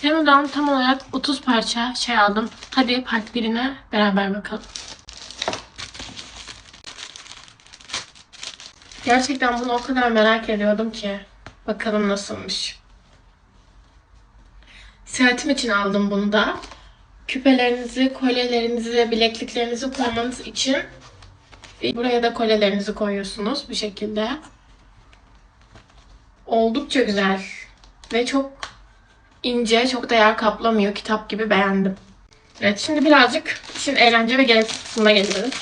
Temu'dan tam olarak 30 parça şey aldım. Hadi part 1'ine beraber bakalım. Gerçekten bunu o kadar merak ediyordum ki. Bakalım nasılmış. Seyahatim için aldım bunu da. Küpelerinizi, kolyelerinizi, bilekliklerinizi koymanız için buraya da kolyelerinizi koyuyorsunuz bu şekilde. Oldukça güzel ve çok ince, çok da yer kaplamıyor. Kitap gibi beğendim. Evet, şimdi birazcık işin eğlence ve gereksiz kısmına geliyoruz.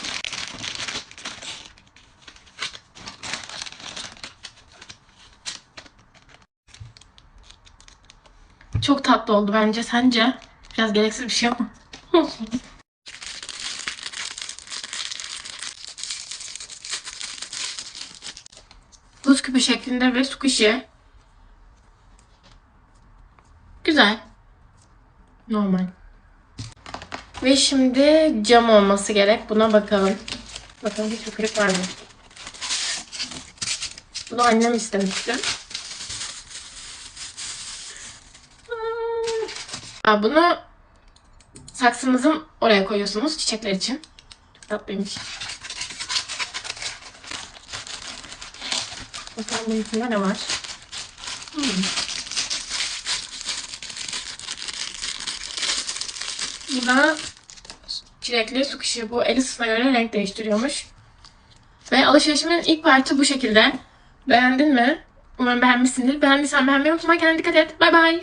Çok tatlı oldu bence. Sence? Biraz gereksiz bir şey ama. Buz küpü şeklinde ve squishy. Güzel. Normal. Ve şimdi cam olması gerek. Buna bakalım. Bakalım hiç kırık var mı? Bunu annem istemişti. Aa, bunu saksınızın oraya koyuyorsunuz çiçekler için. Çok tatlıymış. Bakalım bunun içinde ne var? Hmm. Bu da çilekli su kişi. Bu el ısısına göre renk değiştiriyormuş. Ve alışverişimin ilk parti bu şekilde. Beğendin mi? Umarım beğenmişsindir. Beğendiysen beğenmeyi unutma. Kendine dikkat et. Bay bay.